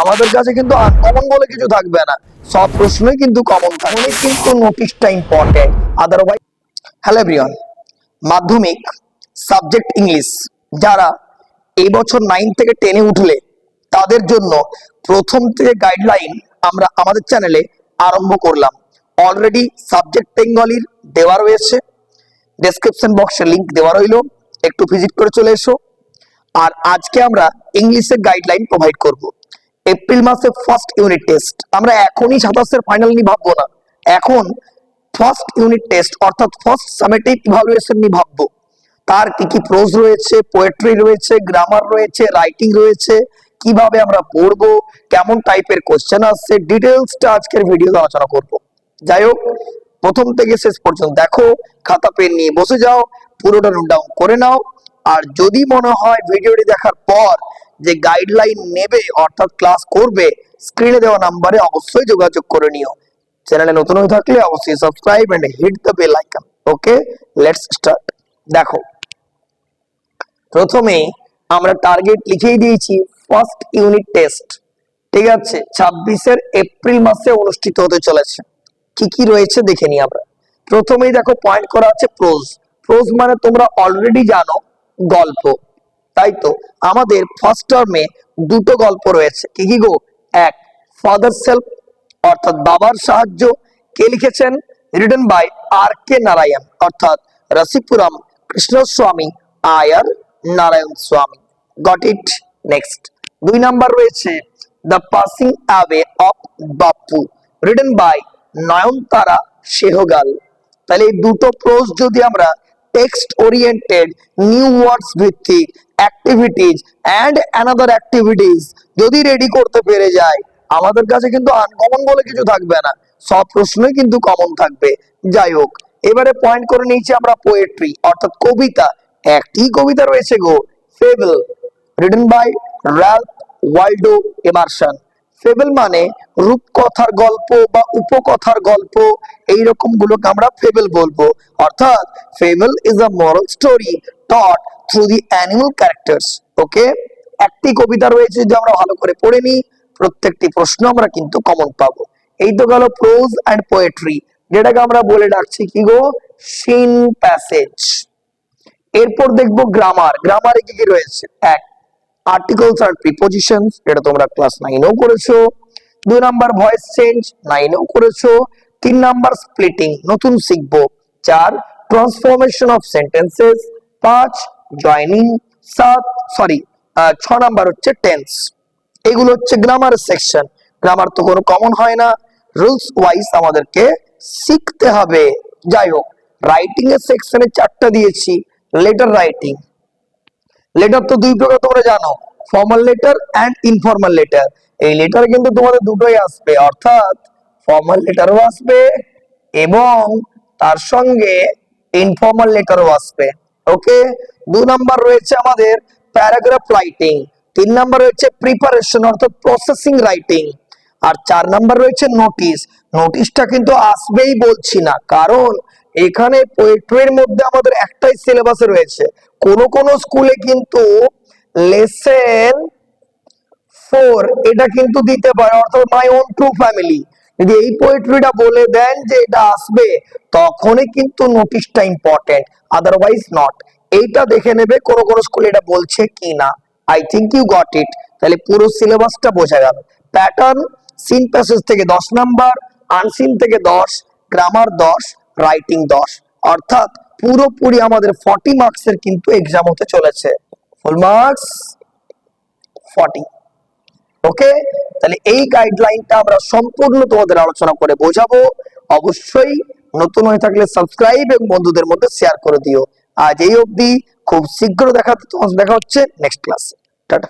আমাদের কাছে কিন্তু আনকমন বলে কিছু থাকবে না। সব প্রশ্নই কিন্তু কমন থাকবে কিন্তু নোটিশটা important otherwise hello everyone Madhyamik subject English যারা এই বছর নাইন থেকে টেনে উঠলে, তাদের জন্য প্রথম থেকে গাইডলাইন আমরা আমাদের চ্যানেলে আরম্ভ করলাম। অলরেডি সাবজেক্ট বেঙ্গলির দেওয়া রয়েছে। ডেসক্রিপশন বক্সে লিংক দেওয়া রইল। একটু ভিজিট করে চলে এসো। আর আজকে আমরা ইংলিশের গাইডলাইন প্রোভাইড করব। এপ্রিল মাসে ফার্স্ট ইউনিট টেস্ট আমরা এখনই সাতাশের ফাইনাল নিয়ে ভাববো না। এখন ফার্স্ট ইউনিট টেস্ট অর্থাৎ ফার্স্ট সামেটিভ ইভালুয়েশন নিয়ে ভাববো। তার কি কি প্রোজ রয়েছে পোয়েট্রি রয়েছে গ্রামার রয়েছে রাইটিং রয়েছে, কীভাবে আমরা পড়ব, কেমন টাইপের কোশ্চেন আসছে ডিটেলসটা আজকের ভিডিওতে আলোচনা করব। যাই হোক, প্রথম থেকে শেষ পর্যন্ত দেখো, খাতা পেন নিয়ে বসে যাও, পুরোটা নোট ডাউন করে নাও। আর যদি মনে হয় ভিডিওটি দেখার পর যে গাইডলাইন নেবে অর্থাৎ ক্লাস করবে স্ক্রিনে দেওয়া নাম্বারে অবশ্যই যোগাযোগ করে নিও। চ্যানেলে নতুন হয়ে থাকলে অবশ্যই subscribe and hit the bell icon okay let's start দেখো, প্রথমে আমরা টার্গেট লিখেই দিয়েছি ফার্স্ট ইউনিট টেস্ট ঠিক আছে? ছাব্বিশের এপ্রিল মাসে অনুষ্ঠিত হতে চলেছে। কি কি রয়েছে দেখে নিই আমরা। প্রথমেই দেখো পয়েন্ট করা আছে প্রোজ প্রোজ মানে তোমরা অলরেডি জানো গল্প। তাই তো আমাদের ফার্স্ট টার্মে দুটো গল্প রয়েছে। কি কি গো? এক ফাদার সেলফ অর্থাৎ বাবার সাহায্য। কে লিখেছেন? Written by R K Narayan, অর্থাৎ Rasipuram Krishnaswami Iyer Narayan Swami. Got it next দুই নাম্বার রয়েছে the passing away of Bapu written by Nayantara Sahgal. তাহলে এই দুটো প্রোজ যদি আমরা টেক্সট ওরিয়েন্টেড নিউ ওয়ার্ডস ভিত্তিক অ্যাক্টিভিটিজ অ্যান্ড অ্যানাদার অ্যাক্টিভিটিজ যদি রেডি করতে পেরে যায়, আমাদের কাছে কিন্তু আনকমন বলে কিছু থাকবে না। সব প্রশ্নই কিন্তু কমন থাকবে। যাই হোক, এবারে পয়েন্ট করে নিয়েছি আমরা পোয়েট্রি অর্থাৎ কবিতা। একটি কবিতা রয়েছে go fable written by Ralph Waldo Emerson fable মানে রূপকথার গল্প বা উপকথার গল্প, এই রকম গুলোকে আমরা ফেবেল বলব। অর্থাৎ fable is a moral story taught through the animal characters okay একটি কবিতা রয়েছে যে আমরা ভালো করে পড়ে নিই, প্রত্যেকটি প্রশ্ন আমরা কিন্তু কমন পাবো। এই তো গেল প্রোজ অ্যান্ড পোয়েট্রি যেটাকে আমরা বলে ডাকছি কি গো? সিন প্যাসেজ এরপর দেখব গ্রামার গ্রামারে কি কি রয়েছে? এক আর্টিকলস আর প্রিপোজিশনস এটা তোমরা ক্লাস নাইনেও করেছ। দুই নাম্বার ভয়েস চেঞ্জ নাইনেও করেছ। তিন নাম্বার স্প্লিটিং নতুন শিখব। চার ট্রান্সফরমেশন অফ সেন্টেন্সেস পাঁচ জয়নিং সাত সরি ছ নাম্বার হচ্ছে টেন্স এগুলো হচ্ছে গ্রামার সেকশন গ্রামার তো কোনো কমন হয় না। রুলস ওয়াইজ আমাদেরকে শিখতে হবে। যাই হোক রাইটিং এর সেকশনে চারটা দিয়েছি। লেটার রাইটিং লেটার তো দুই প্রকার তোমরা জানো formal letter and informal letter এই লেটার কিন্তু তোমাদের দুটোই আসবে, অর্থাৎ ফর্মাল লেটারও আসবে এবং তার সঙ্গে ইনফর্মাল লেটারও আসবে। ওকে দু নাম্বার রয়েছে আমাদের প্যারাগ্রাফ রাইটিং তিন নাম্বার রয়েছে প্রিপারেশন অর্থাৎ প্রসেসিং রাইটিং আর চার নাম্বার রয়েছে নোটিশ নোটিশটা কিন্তু আসবেই বলছি না, কারণ এখানে পোয়েট্রির মধ্যে আমাদের একটাই সিলেবাসে রয়েছে। কোন কোন স্কুলে কিন্তু লেসেন ফোর এটা কিন্তু দিতে পারে, অর্থাৎ মাই ওন ট্রু ফ্যামিলি যদি এই পোয়েট্রিটা বলে দেন যে এটা আসবে, তখনই কিন্তু নোটিশটা ইম্পর্টেন্ট আদারওয়াইজ নট এইটা দেখে নেবে কোন কোন স্কুলে এটা বলছে কি না I think you got it তাহলে পুরো সিলেবাসটা বোঝা গেল প্যাটার্ন সিন প্যাসেজ থেকে দশ নাম্বার আনসিন থেকে দশ গ্রামার দশ। রাইটিং দশ। অর্থাৎ পুরোপুরি আমাদের ফর্টি মার্কসের কিন্তু এক্সাম হতে চলেছে। ফুল মার্কস ফর্টি ওকে তাহলে এই গাইডলাইনটা আমরা সম্পূর্ণ তোমাদের আলোচনা করে বোঝাবো। অবশ্যই নতুন হয়ে থাকলে সাবস্ক্রাইব এবং বন্ধুদের মধ্যে শেয়ার করে দিও। আজ এই অবধি। খুব শীঘ্র দেখা দেখা হচ্ছে নেক্সট ক্লাসে টাটা।